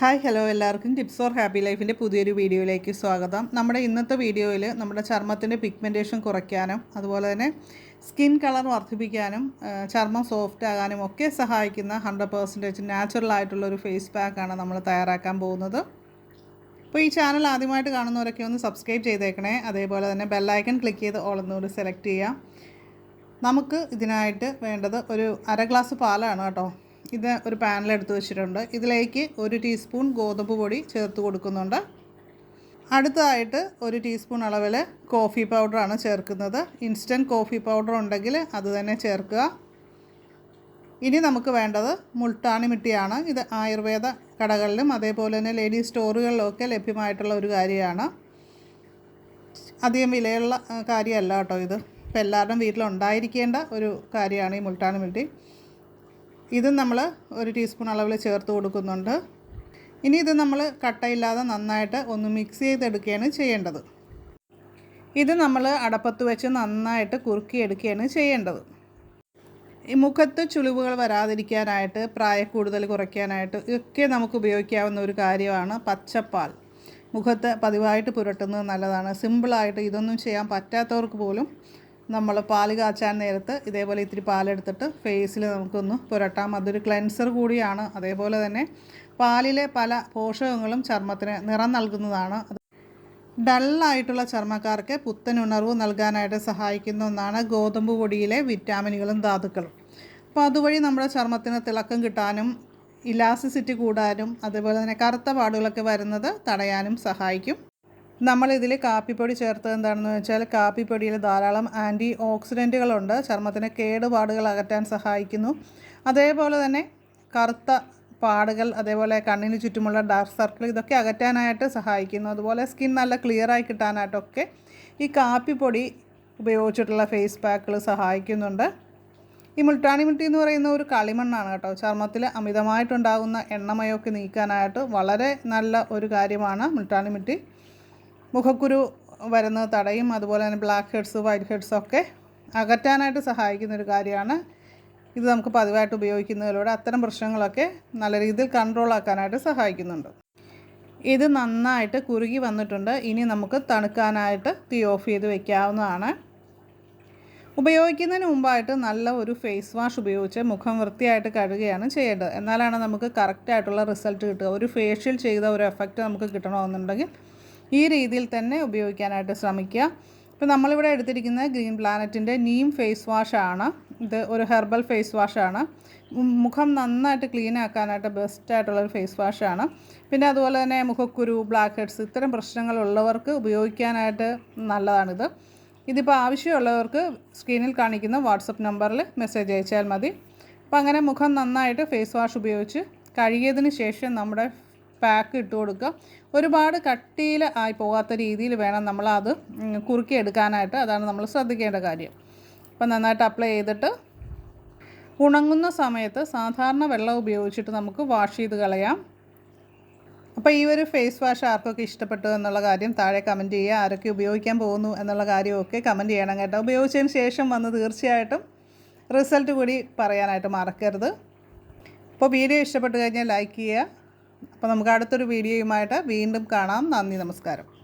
Hi hello എല്ലാവർക്കും tips for happy ലൈഫിന്റെ പുതിയൊരു വീഡിയോയിലേക്ക് സ്വാഗതം. നമ്മുടെ ഇന്നത്തെ വീഡിയോയിൽ നമ്മുടെ ചർമ്മത്തിന്റെ പിഗ്മെന്റേഷൻ കുറയ്ക്കാനും അതുപോലെ തന്നെ സ്കിൻ കളർ വർദ്ധിപ്പിക്കാനും ചർമ്മം സോഫ്റ്റ് ആകാനും ഒക്കെ സഹായിക്കുന്ന ഹൺഡ്രഡ് പെർസെന്റേജ് നാച്ചുറൽ ആയിട്ടുള്ള ഒരു ഫേസ് പാക്കാണ് നമ്മൾ തയ്യാറാക്കാൻ പോകുന്നത്. അപ്പോൾ ഈ ചാനൽ ആദ്യമായിട്ട് കാണുന്നവരൊക്കെ ഒന്ന് സബ്സ്ക്രൈബ് ചെയ്തേക്കണേ. അതേപോലെ തന്നെ ബെല്ലൈക്കൺ ക്ലിക്ക് ചെയ്ത് ഓളന്നൂർ സെലക്ട് ചെയ്യാം നമുക്ക് ഇതിനായിട്ട് വേണ്ടത് ഒരു അര ഗ്ലാസ് പാലാണ് കേട്ടോ. ഇത് ഒരു പാനിലെടുത്ത് വെച്ചിട്ടുണ്ട്. ഇതിലേക്ക് ഒരു ടീസ്പൂൺ ഗോതമ്പ് പൊടി ചേർത്ത് കൊടുക്കുന്നുണ്ട്. അടുത്തതായിട്ട് ഒരു ടീസ്പൂൺ അളവിൽ കോഫി പൗഡറാണ് ചേർക്കുന്നത്. ഇൻസ്റ്റന്റ് കോഫി പൗഡർ ഉണ്ടെങ്കിൽ അത് തന്നെ ചേർക്കുക. ഇനി നമുക്ക് വേണ്ടത് മുൾട്ടാണി മിട്ടിയാണ്. ഇത് ആയുർവേദ കടകളിലും അതേപോലെ തന്നെ ലേഡീസ് സ്റ്റോറുകളിലൊക്കെ ലഭ്യമായിട്ടുള്ള ഒരു കാര്യമാണ്. അധികം വിലയുള്ള കാര്യമല്ല കേട്ടോ ഇത്. ഇപ്പം എല്ലാവരുടെയും വീട്ടിലുണ്ടായിരിക്കേണ്ട ഒരു കാര്യമാണ് ഈ മുൾട്ടാണി മിട്ടി. ഇത് നമ്മൾ ഒരു ടീസ്പൂൺ അളവിൽ ചേർത്ത് കൊടുക്കുന്നുണ്ട്. ഇനി ഇത് നമ്മൾ കട്ടയില്ലാതെ നന്നായിട്ട് ഒന്ന് മിക്സ് ചെയ്തെടുക്കുകയാണ് ചെയ്യേണ്ടത്. ഇത് നമ്മൾ അടപ്പത്ത് വെച്ച് നന്നായിട്ട് കുറുക്കി കുറുക്കിയെടുക്കുകയാണ് ചെയ്യേണ്ടത്. ഈ മുഖത്ത് ചുളിവുകൾ വരാതിരിക്കാനായിട്ട് പ്രായക്കൂടുതൽ കുറയ്ക്കാനായിട്ട് ഒക്കെ നമുക്ക് ഉപയോഗിക്കാവുന്ന ഒരു കാര്യമാണ് പച്ചപ്പാൽ. മുഖത്ത് പതിവായിട്ട് പുരട്ടുന്നത് നല്ലതാണ്. സിമ്പിളായിട്ട് ഇതൊന്നും ചെയ്യാൻ പറ്റാത്തവർക്ക് പോലും നമ്മൾ പാൽ കാച്ചാൻ നേരത്ത് ഇതേപോലെ ഇത്തിരി പാലെടുത്തിട്ട് ഫേസിൽ നമുക്കൊന്ന് പുരട്ടാം. അതൊരു ക്ലെൻസർ കൂടിയാണ്. അതേപോലെ തന്നെ പാലിലെ പല പോഷകങ്ങളും ചർമ്മത്തിന് നിറം നൽകുന്നതാണ്. ഡള്ളായിട്ടുള്ള ചർമ്മക്കാർക്ക് പുത്തൻ ഉണർവ് നൽകാനായിട്ട് സഹായിക്കുന്ന ഒന്നാണ് ഗോതമ്പ് പൊടിയിലെ വിറ്റാമിനുകളും ധാതുക്കളും. അപ്പോൾ അതുവഴി നമ്മുടെ ചർമ്മത്തിന് തിളക്കം കിട്ടാനും ഇലാസ്റ്റിസിറ്റി കൂടാനും അതേപോലെ തന്നെ കറുത്ത പാടുകളൊക്കെ വരുന്നത് തടയാനും സഹായിക്കും. നമ്മളിതിൽ കാപ്പിപ്പൊടി ചേർത്തത് എന്താണെന്ന് വെച്ചാൽ കാപ്പിപ്പൊടിയിൽ ധാരാളം ആന്റി ഓക്സിഡന്റുകളുണ്ട് ചർമ്മത്തിന് കേടുപാടുകൾ അകറ്റാൻ സഹായിക്കുന്നു. അതേപോലെ തന്നെ കറുത്ത പാടുകൾ അതേപോലെ കണ്ണിന് ചുറ്റുമുള്ള ഡാർക്ക് സർക്കിൾ ഇതൊക്കെ അകറ്റാനായിട്ട് സഹായിക്കുന്നു. അതുപോലെ സ്കിൻ നല്ല ക്ലിയറായി കിട്ടാനായിട്ടൊക്കെ ഈ കാപ്പിപ്പൊടി ഉപയോഗിച്ചിട്ടുള്ള ഫേസ് പാക്കുകൾ സഹായിക്കുന്നുണ്ട്. ഈ മുൾട്ടാണി മുട്ടി എന്ന് പറയുന്ന ഒരു കളിമണ്ണാണ് കേട്ടോ. ചർമ്മത്തിൽ അമിതമായിട്ടുണ്ടാകുന്ന എണ്ണമയൊക്കെ നീക്കാനായിട്ട് വളരെ നല്ല ഒരു കാര്യമാണ് മുൾട്ടാണി മിട്ടി മുഖക്കുരു വരുന്നത് തടയും അതുപോലെ തന്നെ ബ്ലാക്ക് ഹെഡ്സ് വൈറ്റ് ഹെഡ്സ് ഒക്കെ അകറ്റാനായിട്ട് സഹായിക്കുന്ന ഒരു കാര്യമാണ്. ഇത് നമുക്ക് പതിവായിട്ട് ഉപയോഗിക്കുന്നതിലൂടെ അത്തരം പ്രശ്നങ്ങളൊക്കെ നല്ല രീതിയിൽ കൺട്രോൾ ആക്കാനായിട്ട് സഹായിക്കുന്നുണ്ട്. ഇത് നന്നായിട്ട് കുറുകി വന്നിട്ടുണ്ട്. ഇനി നമുക്ക് തണുക്കാനായിട്ട് തീ ഓഫ് ചെയ്ത് വെക്കാവുന്നതാണ്. ഉപയോഗിക്കുന്നതിന് മുമ്പായിട്ട് നല്ല ഒരു ഫേസ് വാഷ് ഉപയോഗിച്ച് മുഖം വൃത്തിയായിട്ട് കഴുകുകയാണ് ചെയ്യേണ്ടത്. എന്നാലാണ് നമുക്ക് കറക്റ്റായിട്ടുള്ള റിസൾട്ട് കിട്ടുക. ഒരു ഫേഷ്യൽ ചെയ്ത ഒരു എഫക്റ്റ് നമുക്ക് കിട്ടണമെന്നുണ്ടെങ്കിൽ ഈ രീതിയിൽ തന്നെ ഉപയോഗിക്കാനായിട്ട് ശ്രമിക്കുക. ഇപ്പോൾ നമ്മളിവിടെ എടുത്തിരിക്കുന്നത് ഗ്രീൻ പ്ലാനറ്റിന്റെ നീം ഫേസ് വാഷാണ് ഇത് ഒരു ഹെർബൽ ഫേസ് വാഷാണ് മുഖം നന്നായിട്ട് ക്ലീൻ ആക്കാനായിട്ട് ബെസ്റ്റ് ആയിട്ടുള്ളൊരു ഫേസ് വാഷാണ് പിന്നെ അതുപോലെ തന്നെ മുഖക്കുരു ബ്ലാക്ക് ഹെഡ്സ് ഇത്തരം പ്രശ്നങ്ങളുള്ളവർക്ക് ഉപയോഗിക്കാനായിട്ട് നല്ലതാണിത്. ഇതിപ്പോൾ ആവശ്യമുള്ളവർക്ക് സ്ക്രീനിൽ കാണിക്കുന്ന വാട്സപ്പ് നമ്പറിൽ മെസ്സേജ് അയച്ചാൽ മതി. അപ്പോൾ അങ്ങനെ മുഖം നന്നായിട്ട് ഫേസ് വാഷ് ഉപയോഗിച്ച് കഴുകിയതിന് ശേഷം നമ്മുടെ പാക്ക് ഇട്ട് കൊടുക്കുക. ഒരുപാട് കട്ടിയിൽ ആയി പോകാത്ത രീതിയിൽ വേണം നമ്മൾ അത് കുറുക്കി എടുക്കാനായിട്ട്. അതാണ് നമ്മൾ ശ്രദ്ധിക്കേണ്ട കാര്യം. അപ്പോൾ നന്നായിട്ട് അപ്ലൈ ചെയ്തിട്ട് ഉണങ്ങുന്ന സമയത്ത് സാധാരണ വെള്ളം ഉപയോഗിച്ചിട്ട് നമുക്ക് വാഷ് ചെയ്ത് കളയാം. അപ്പോൾ ഈ ഒരു ഫേസ് വാഷ് ആർക്കൊക്കെ ഇഷ്ടപ്പെട്ടു എന്നുള്ള കാര്യം താഴെ കമന്റ് ചെയ്യുക. ആരൊക്കെ ഉപയോഗിക്കാൻ പോകുന്നു എന്നുള്ള കാര്യമൊക്കെ കമന്റ് ചെയ്യണം കേട്ടോ. ഉപയോഗിച്ചതിന് ശേഷം വന്ന് തീർച്ചയായിട്ടും റിസൾട്ട് കൂടി പറയാനായിട്ട് മറക്കരുത്. അപ്പോൾ വീഡിയോ ഇഷ്ടപ്പെട്ടു കഴിഞ്ഞാൽ ലൈക്ക് ചെയ്യുക. അപ്പോൾ നമുക്ക് അടുത്തൊരു വീഡിയോയുമായിട്ട് വീണ്ടും കാണാം. നന്ദി നമസ്കാരം.